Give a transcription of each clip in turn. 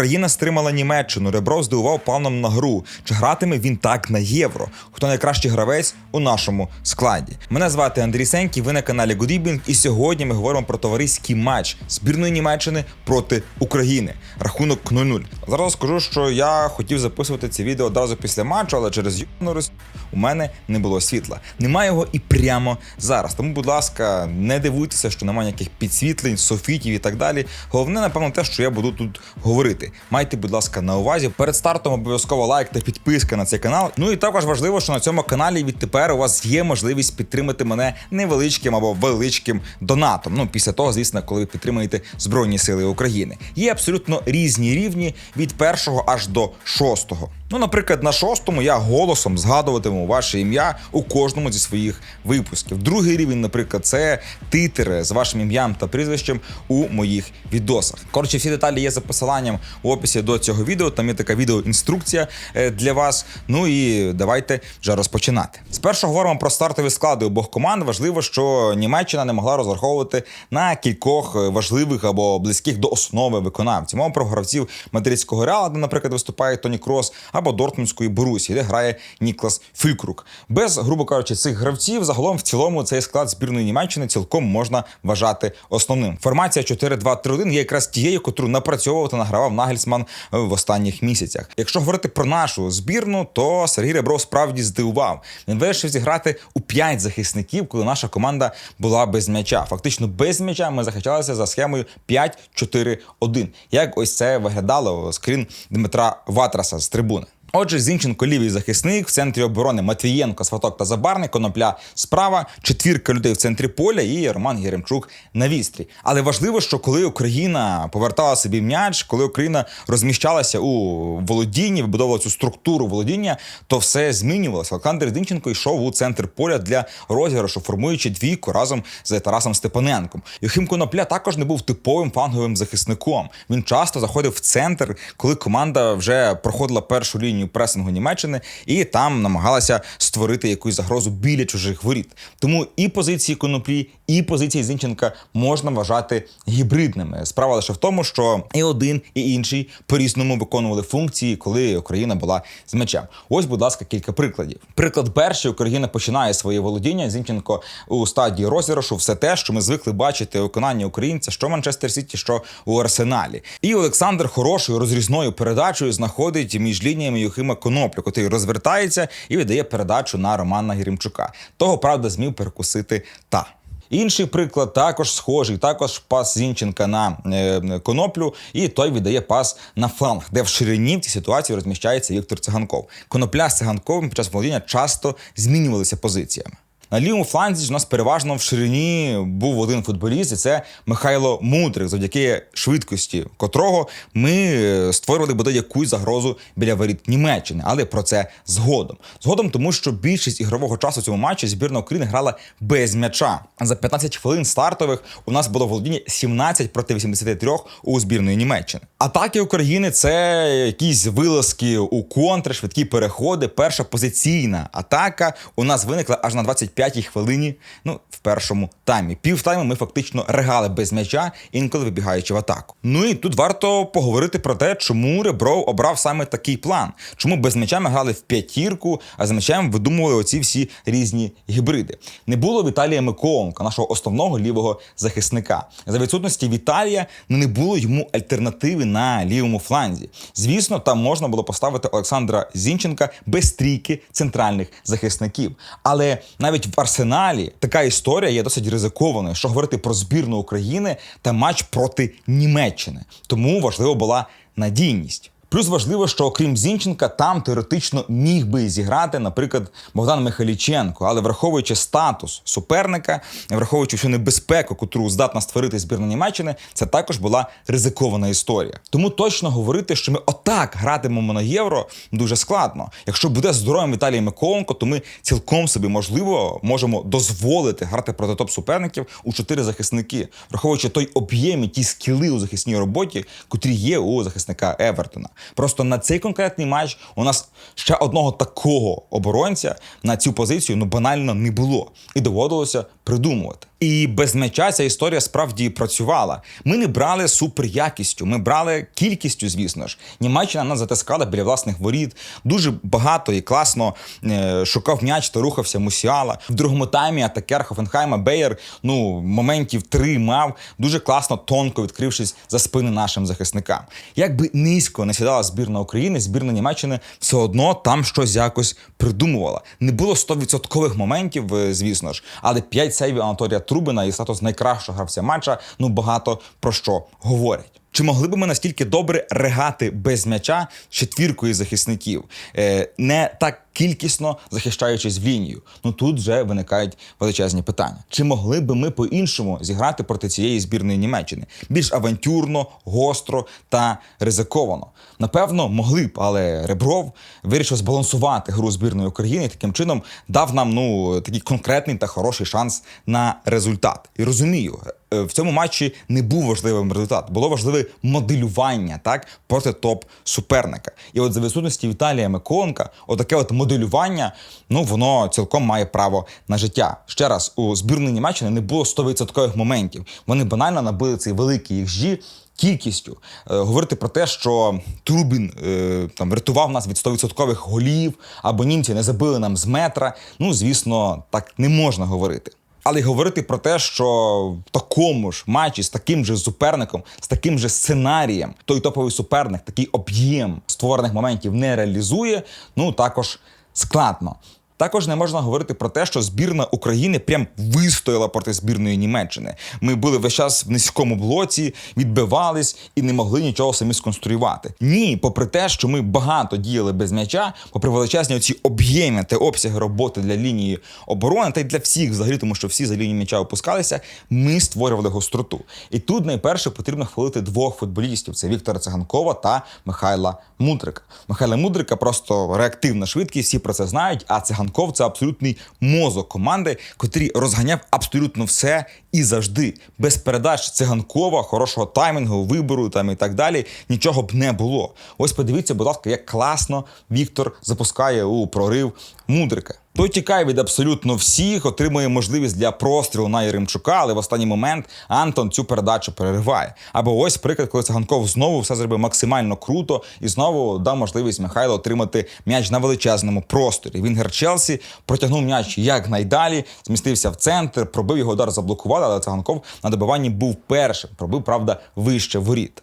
Україна стримала Німеччину. Ребров здивував планом на гру. Чи гратиме він так на євро? Хто найкращий гравець у нашому складі? Мене звати Андрій Сенький. Ви на каналі Good І сьогодні ми говоримо про товариський матч збірної Німеччини проти України. Рахунок 0-0. Зараз скажу, що я хотів записувати це відео одразу після матчу, але через юну у мене не було світла. Немає його і прямо зараз. Тому, будь ласка, не дивуйтеся, що немає ніяких підсвітлень, софітів і так далі. Головне, напевно, те, що я буду тут говорити. Майте, будь ласка, на увазі. Перед стартом обов'язково лайк та підписка на цей канал. Ну і також важливо, що на цьому каналі відтепер у вас є можливість підтримати мене невеличким або величким донатом. Ну, після того, звісно, коли ви підтримуєте Збройні Сили України. Є абсолютно різні рівні від першого аж до шостого. Ну, наприклад, на шостому я голосом згадуватиму ваше ім'я у кожному зі своїх випусків. Другий рівень, наприклад, це титри з вашим ім'ям та прізвищем у моїх відосах. Коротше, всі деталі є за посиланням у описі до цього відео. Там є така відеоінструкція е, для вас. Ну і давайте вже розпочинати. Спершу говоримо про стартові склади обох команд. Важливо, що Німеччина не могла розраховувати на кількох важливих або близьких до основи виконавців. Мова про гравців мадридського реала, де, наприклад, виступає Тоні Крос, або Дортмундської Борусі, де грає Ніклас Фюлькрук. Без, грубо кажучи, цих гравців загалом в цілому цей склад збірної Німеччини цілком можна вважати основним. Формація 4-2-3-1 є якраз тією, котру напрацьовував та награвав Нагельсман в останніх місяцях. Якщо говорити про нашу збірну, то Сергій Ребров справді здивував. Він вирішив зіграти у 5 захисників, коли наша команда була без м'яча. Фактично без м'яча ми захищалися за схемою 5-4-1. Як ось це виглядало скрін Дмитра Ватраса з трибуни. Отже, Зінченко лівий захисник в центрі оборони Матвієнко, Сваток та Забарник, Конопля справа, четвірка людей в центрі поля і Роман Єремчук на вістрі. Але важливо, що коли Україна повертала собі м'яч, коли Україна розміщалася у володінні, вибудовувала цю структуру володіння, то все змінювалося. Олександр Зінченко йшов у центр поля для розіграшу, формуючи двійку разом з Тарасом Степаненком. Юхим Конопля також не був типовим фланговим захисником. Він часто заходив в центр, коли команда вже проходила першу лінію пресингу Німеччини, і там намагалася створити якусь загрозу біля чужих воріт. Тому і позиції коноплі, і позиції Зінченка можна вважати гібридними. Справа лише в тому, що і один, і інший по-різному виконували функції, коли Україна була з м'ячем. Ось, будь ласка, кілька прикладів. Приклад перший Україна починає своє володіння. Зінченко у стадії розіграшу все те, що ми звикли бачити у виконанні українця, що Манчестер Сіті, що у Арсеналі. І Олександр хорошою розрізною передачею знаходить між лініями Юхима Коноплю, котрий розвертається і віддає передачу на Романа Гірімчука. Того правда змів перекусити та. Інший приклад також схожий, також пас Зінченка на е, коноплю, і той віддає пас на фланг, де в ширині в цій ситуації розміщається Віктор Циганков. Конопля з циганковим під час володіння часто змінювалися позиціями. На лівому фланзі ж у нас переважно в ширині був один футболіст, і це Михайло Мудрик, завдяки швидкості котрого ми е, створювали бодай якусь загрозу біля воріт Німеччини, але про це згодом. Згодом, тому що більшість ігрового часу в цьому матчі збірна України грала без м'яча. За 15 хвилин стартових у нас було володіння 17 проти 83 у збірної Німеччини. Атаки України це якісь вилазки у контр, швидкі переходи. Перша позиційна атака у нас виникла аж на 25-й хвилині. Ну, в першому таймі. Півтайму ми фактично регали без м'яча, інколи вибігаючи в атаку. Ну і тут варто поговорити про те, чому Ребров обрав саме такий план. Чому без м'яча ми грали в п'ятірку, а з м'ячем видумували оці всі різні гібриди. Не було Віталія Миколенка, нашого основного лівого захисника. За відсутності Віталія ну, не було йому альтернативи на лівому фланзі. Звісно, там можна було поставити Олександра Зінченка без трійки центральних захисників. Але навіть в арсеналі така історія є досить ризикованою, що говорити про збірну України та матч проти Німеччини. Тому важлива була надійність. Плюс важливо, що окрім Зінченка, там теоретично міг би зіграти, наприклад, Богдан Михайліченко, але враховуючи статус суперника, враховуючи всю небезпеку, котру здатна створити збірна Німеччини, це також була ризикована історія. Тому точно говорити, що ми отак гратимемо на євро, дуже складно. Якщо буде здоровим Віталій Миколенко, то ми цілком собі можливо можемо дозволити грати проти топ суперників у чотири захисники, враховуючи той об'єм і ті скіли у захисній роботі, котрі є у захисника Евертона. Просто на цей конкретний матч у нас ще одного такого оборонця на цю позицію ну банально не було, і доводилося придумувати. І без м'яча ця історія справді працювала. Ми не брали суперякістю, ми брали кількістю, звісно ж. Німеччина нас затискала біля власних воріт. Дуже багато і класно е, шукав м'яч та рухався Мусіала. В другому таймі атакер Хофенхайма Беєр ну моментів три мав дуже класно, тонко відкрившись за спини нашим захисникам. Якби низько не сідала збірна України, збірна Німеччини все одно там щось якось придумувала. Не було 100% моментів, е, звісно ж, але 5 сейвів Анатолія Трубина і статус найкращого гравця матча ну багато про що говорять. Чи могли б ми настільки добре регати без м'яча четвіркою захисників, е, не так кількісно захищаючись в лінію? Ну тут вже виникають величезні питання. Чи могли б ми по-іншому зіграти проти цієї збірної Німеччини? Більш авантюрно, гостро та ризиковано? Напевно, могли б, але Ребров вирішив збалансувати гру збірної України і таким чином дав нам ну такий конкретний та хороший шанс на результат. І розумію, е, в цьому матчі не був важливим результат, було важливе моделювання так проти топ суперника. І от за відсутності Віталія Миколенка, отаке от моделювання, ну воно цілком має право на життя. Ще раз у збірної Німеччини не було 100% моментів. Вони банально набили цей великий XG кількістю. Е, говорити про те, що Трубін е, там врятував нас від 100% голів, або німці не забили нам з метра. Ну звісно, так не можна говорити. Але й говорити про те, що в такому ж матчі з таким же суперником, з таким же сценарієм, той топовий суперник такий об'єм створених моментів не реалізує, ну також складно. Також не можна говорити про те, що збірна України прям вистояла проти збірної Німеччини. Ми були весь час в низькому блоці, відбивались і не могли нічого самі сконструювати. Ні, попри те, що ми багато діяли без м'яча, попри величезні оці об'єми та обсяги роботи для лінії оборони, та й для всіх взагалі, тому що всі за лінію м'яча опускалися, ми створювали гостроту. І тут найперше потрібно хвалити двох футболістів: це Віктора Циганкова та Михайла Мудрика. Михайла Мудрика просто реактивна швидкість, всі про це знають. А Циганков це абсолютний мозок команди, котрий розганяв абсолютно все і завжди. Без передач циганкова, хорошого таймінгу, вибору там і так далі. Нічого б не було. Ось подивіться, будь ласка, як класно Віктор запускає у прорив Мудрика. Той тікає від абсолютно всіх, отримує можливість для прострілу на Яремчука, але в останній момент Антон цю передачу перериває. Або ось приклад, коли Циганков знову все зробив максимально круто і знову дав можливість Михайлу отримати м'яч на величезному просторі. Вінгер Челсі протягнув м'яч якнайдалі, змістився в центр, пробив його удар, заблокували, але Циганков на добиванні був першим. Пробив, правда, вище воріт.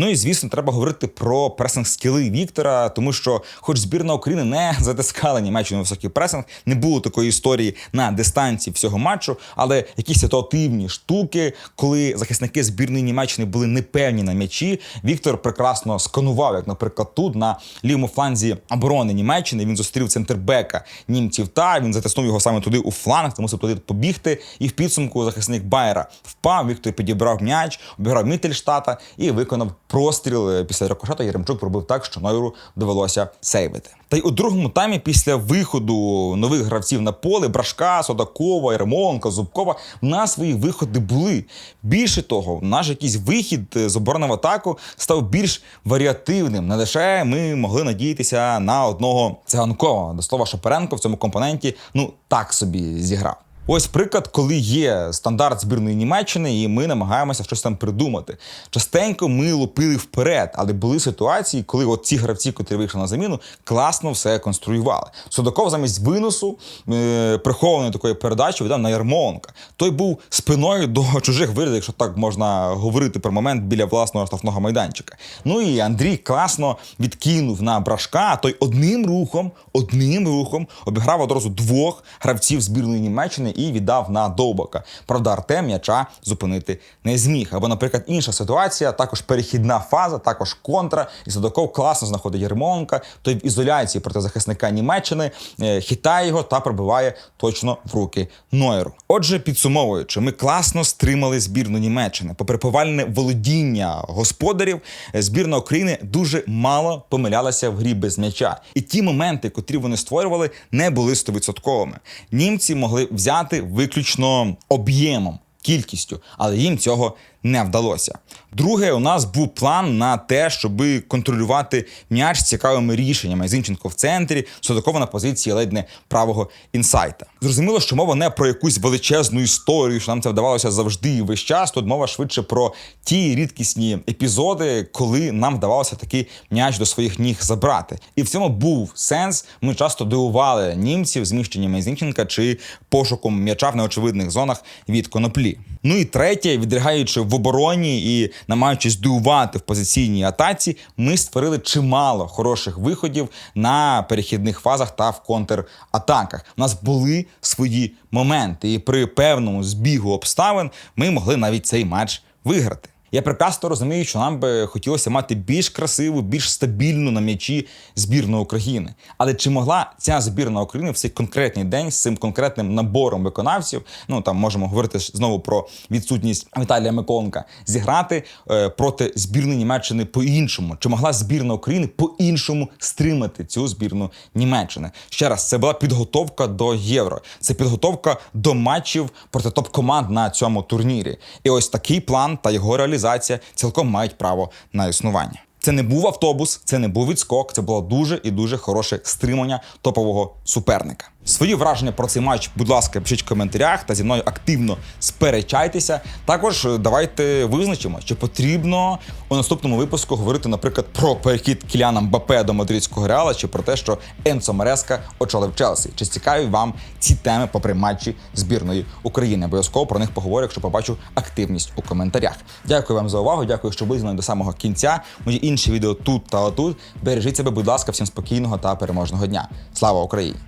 Ну і звісно, треба говорити про пресинг скіли Віктора, тому що, хоч збірна України не затискала Німеччину високий пресинг, не було такої історії на дистанції всього матчу, але якісь ситуативні штуки, коли захисники збірної Німеччини були непевні на м'ячі, Віктор прекрасно сканував, як, наприклад, тут на лівому фланзі оборони Німеччини. Він зустрів центрбека німців. Та він затиснув його саме туди у фланг, тому мусив туди побігти. І в підсумку захисник Байера впав. Віктор підібрав м'яч, обіграв Міттельштата і виконав простріл е, після рикошета Яремчук пробив так, що Нойру довелося сейвити. Та й у другому таймі, після виходу нових гравців на поле, Брашка, Содакова, Ермонка, Зубкова, в нас свої виходи були. Більше того, наш якийсь вихід е, з оборони в атаку став більш варіативним. Не лише ми могли надіятися на одного циганкова. До слова, Шаперенко в цьому компоненті ну так собі зіграв. Ось приклад, коли є стандарт збірної Німеччини, і ми намагаємося щось там придумати. Частенько ми лупили вперед, але були ситуації, коли от ці гравці, котрі вийшли на заміну, класно все конструювали. Судаков замість виносу е, прихованої такої передачі віддав на Ярмоленка. Той був спиною до чужих вирізів, якщо так можна говорити про момент біля власного штрафного майданчика. Ну і Андрій класно відкинув на брашка, а той одним рухом, одним рухом обіграв одразу двох гравців збірної Німеччини і віддав на довбака. Правда, Артем м'яча зупинити не зміг. Або, наприклад, інша ситуація, також перехідна фаза, також контра. І Садоков класно знаходить Єрмоленка. Той в ізоляції проти захисника Німеччини е, хитає його та пробиває точно в руки Нойеру. Отже, підсумовуючи, ми класно стримали збірну Німеччини. Попри повальне володіння господарів, е, збірна України дуже мало помилялася в грі без м'яча. І ті моменти, котрі вони створювали, не були стовідсотковими. Німці могли взяти виключно об'ємом, кількістю, але їм цього не вдалося. Друге, у нас був план на те, щоб контролювати м'яч цікавими рішеннями. Зінченко в центрі, Судакова на позиції ледь не правого інсайта. Зрозуміло, що мова не про якусь величезну історію, що нам це вдавалося завжди і весь час. Тут мова швидше про ті рідкісні епізоди, коли нам вдавалося такий м'яч до своїх ніг забрати. І в цьому був сенс. Ми часто дивували німців зміщеннями Зінченка чи пошуком м'яча в неочевидних зонах від коноплі. Ну і третє, відригаючи в обороні і намагаючись дивувати в позиційній атаці, ми створили чимало хороших виходів на перехідних фазах та в контратаках. У нас були свої моменти, і при певному збігу обставин ми могли навіть цей матч виграти. Я прекрасно розумію, що нам би хотілося мати більш красиву, більш стабільну на м'ячі збірну України. Але чи могла ця збірна України в цей конкретний день з цим конкретним набором виконавців? Ну там можемо говорити знову про відсутність Віталія Миколенка, зіграти е, проти збірної Німеччини по-іншому? Чи могла збірна України по-іншому стримати цю збірну Німеччини? Ще раз, це була підготовка до євро, це підготовка до матчів проти топ-команд на цьому турнірі. І ось такий план та його реалізація цілком мають право на існування. Це не був автобус, це не був відскок, це було дуже і дуже хороше стримання топового суперника. Свої враження про цей матч, будь ласка, пишіть в коментарях та зі мною активно сперечайтеся. Також е, давайте визначимо, чи потрібно у наступному випуску говорити, наприклад, про перехід Кіляна Мбапе до мадридського реала, чи про те, що Енцо Мереска очолив Челсі. Чи цікаві вам ці теми попри матчі збірної України? Обов'язково про них поговорю, якщо побачу активність у коментарях. Дякую вам за увагу. Дякую, що були зі мною до самого кінця. Мої інші відео тут та отут. Бережіть себе, будь ласка, всім спокійного та переможного дня. Слава Україні!